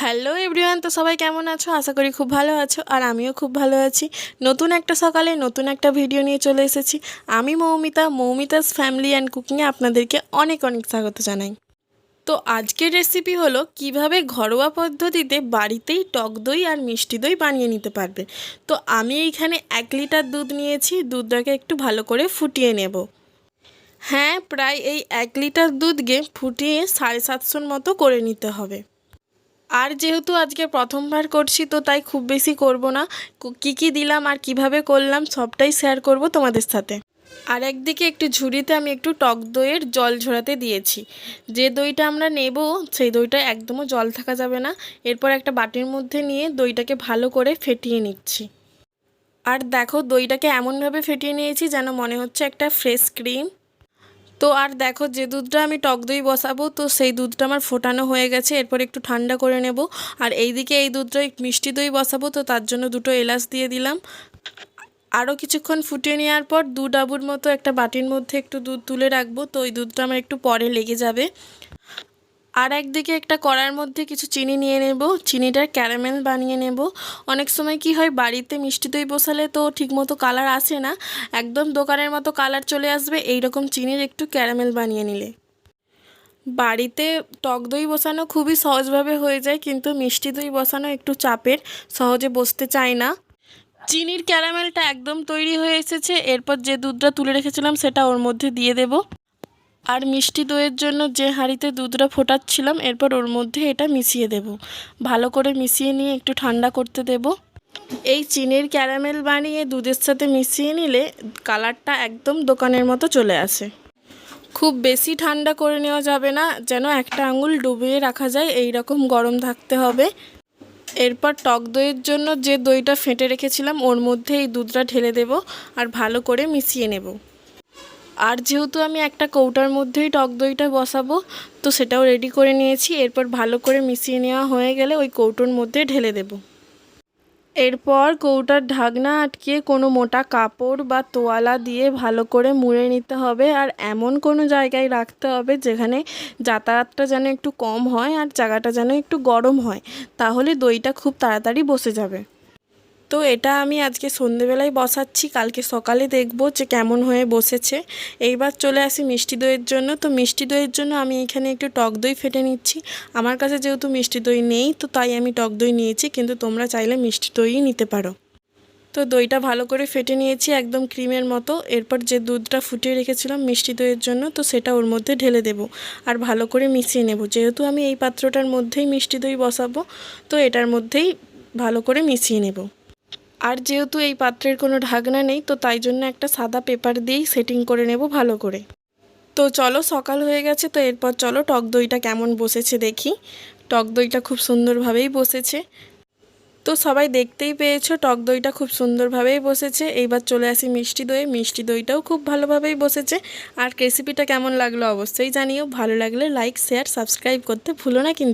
Hello everyone, তো সবাই কেমন আছো? আশা করি খুব ভালো আছো, আর আমিও খুব ভালো আছি। নতুন একটা সকালে নতুন একটা ভিডিও নিয়ে চলে এসেছি। আমি মৌমিতা, মৌমিতাস ফ্যামিলি অ্যান্ড কুকিংয়ে আপনাদেরকে অনেক অনেক স্বাগত জানাই। তো আজকের রেসিপি হলো কীভাবে ঘরোয়া পদ্ধতিতে বাড়িতেই টক দই আর মিষ্টি দই বানিয়ে নিতে পারবে তো আমি এইখানে এক লিটার দুধ নিয়েছি, দুধটাকে একটু ভালো করে ফুটিয়ে নেব। হ্যাঁ প্রায় এই এক লিটার দুধকে ফুটিয়ে সাড়ে সাতশোর মতো করে নিতে হবে। আর যেহেতু আজকে প্রথমবার করছি, তো তাই খুব বেশি করব না। কী কী দিলাম আর কীভাবে করলাম সবটাই শেয়ার করব তোমাদের সাথে। আর একদিকে একটু ঝুড়িতে আমি একটু টক দইয়ের জল ঝরাতে দিয়েছি। যে দইটা আমরা নেব, সেই দইটা একদমও জল থাকা যাবে না। এরপর একটা বাটির মধ্যে নিয়ে দইটাকে ভালো করে ফেটিয়ে নিচ্ছি। আর দেখো দইটাকে এমনভাবে ফেটিয়ে নিয়েছি যেন মনে হচ্ছে একটা ফ্রেশ ক্রিম। তো আর দেখো যে দুধটা আমি টক দই বসাবো, তো সেই দুধটা আমার ফোটানো হয়ে গেছে, এরপর একটু ঠান্ডা করে নেব। আর এই দিকে এই দুধটা মিষ্টি দই বসাবো, তো তার জন্য দুটো এলাচ দিয়ে দিলাম। আরও কিছুক্ষণ ফুটিয়ে নেওয়ার পর দু ডাবুর মতো একটা বাটির মধ্যে একটু দুধ তুলে রাখব, তো ওই দুধটা আমার একটু পরে লেগে যাবে। আর একদিকে একটা কড়ার মধ্যে কিছু চিনি নিয়ে নেব। চিনিটার ক্যারামেল বানিয়ে নেব। অনেক সময় কি হয়, বাড়িতে মিষ্টি দই বসালে তো ঠিকমতো কালার আসে না। একদম দোকানের মতো কালার চলে আসবে এই রকম চিনির একটু ক্যারামেল বানিয়ে নিলে। বাড়িতে টক দই বসানো খুবই সহজভাবে হয়ে যায়, কিন্তু মিষ্টি দই বসানো একটু চাপের, সহজে বসতে চায় না। চিনির ক্যারামেলটা একদম তৈরি হয়ে এসেছে। এরপর যে দুধটা তুলে রেখেছিলাম, সেটা ওর মধ্যে দিয়ে দেবো। আর মিষ্টি দইয়ের জন্য যে হাঁড়িতে দুধটা ফোটাচ্ছিলাম, এরপর ওর মধ্যে এটা মিশিয়ে দেব। ভালো করে মিশিয়ে নিয়ে একটু ঠান্ডা করতে দেব। এই চিনির ক্যারামেল বানিয়ে দুধের সাথে মিশিয়ে নিলে কালারটা একদম দোকানের মতো চলে আসে। খুব বেশি ঠান্ডা করে নেওয়া যাবে না, যেন একটা আঙুল ডুবিয়ে রাখা যায়, এই রকম গরম থাকতে হবে। এরপর টক দইয়ের জন্য যে দইটা ফেটে রেখেছিলাম, ওর মধ্যে এই দুধটা ঢেলে দেব আর ভালো করে মিশিয়ে নেব। আর যেহেতু আমি একটা কৌটার মধ্যেই টক দইটা বসাবো, তো সেটাও রেডি করে নিয়েছি। এরপর ভালো করে মিশিয়ে নেওয়া হয়ে গেলে ওই কৌটোর মধ্যে ঢেলে দেব। এরপর কৌটার ঢাকনা আটকে কোনো মোটা কাপড় বা তোয়ালা দিয়ে ভালো করে মুড়ে নিতে হবে। আর এমন কোনো জায়গায় রাখতে হবে যেখানে যাতায়াতটা যেন একটু কম হয় আর জায়গাটা যেন একটু গরম হয়। তাহলে দইটা খুব তাড়াতাড়ি বসে যাবে। তো এটা আমি আজকে সন্ধেবেলায় বসাচ্ছি, কালকে সকালে দেখব যে কেমন হয়ে বসেছে। এইবার চলে আসি মিষ্টি দইয়ের জন্য। তো মিষ্টি দইয়ের জন্য আমি এখানে একটু টক দই ফেটে নিচ্ছি। আমার কাছে যেহেতু মিষ্টি দই নেই, তো তাই আমি টক দই নিয়েছি, কিন্তু তোমরা চাইলে মিষ্টি দইই নিতে পারো। তো দইটা ভালো করে ফেটে নিয়েছি একদম ক্রিমের মতো। এরপর যে দুধটা ফুটিয়ে রেখেছিলাম মিষ্টি দইয়ের জন্য, তো সেটা ওর মধ্যে ঢেলে দেব আর ভালো করে মিশিয়ে নেব। যেহেতু আমি এই পাত্রটার মধ্যেই মিষ্টি দই বসাবো, তো এটার মধ্যেই ভালো করে মিশিয়ে নেব। আর যেহেতু এই পাত্রের কোনো ঢাকনা নেই, তো তাই জন্য একটা সাদা পেপার দিয়েই সেটিং করে নেব ভালো করে। তো চলো, সকাল হয়ে গেছে, তো এরপর চলো টক দইটা কেমন বসেছে দেখি। টক দইটা খুব সুন্দরভাবেই বসেছে। তো সবাই দেখতেই পেয়েছ, টক দইটা খুব সুন্দরভাবেই বসেছে। এইবার চলে আসি মিষ্টি দই মিষ্টি দইটাও খুব ভালোভাবেই বসেছে। আর রেসিপিটা কেমন লাগল অবশ্যই জানিও। ভালো লাগলে লাইক, শেয়ার, সাবস্ক্রাইব করতে ভুলো না কিন্তু।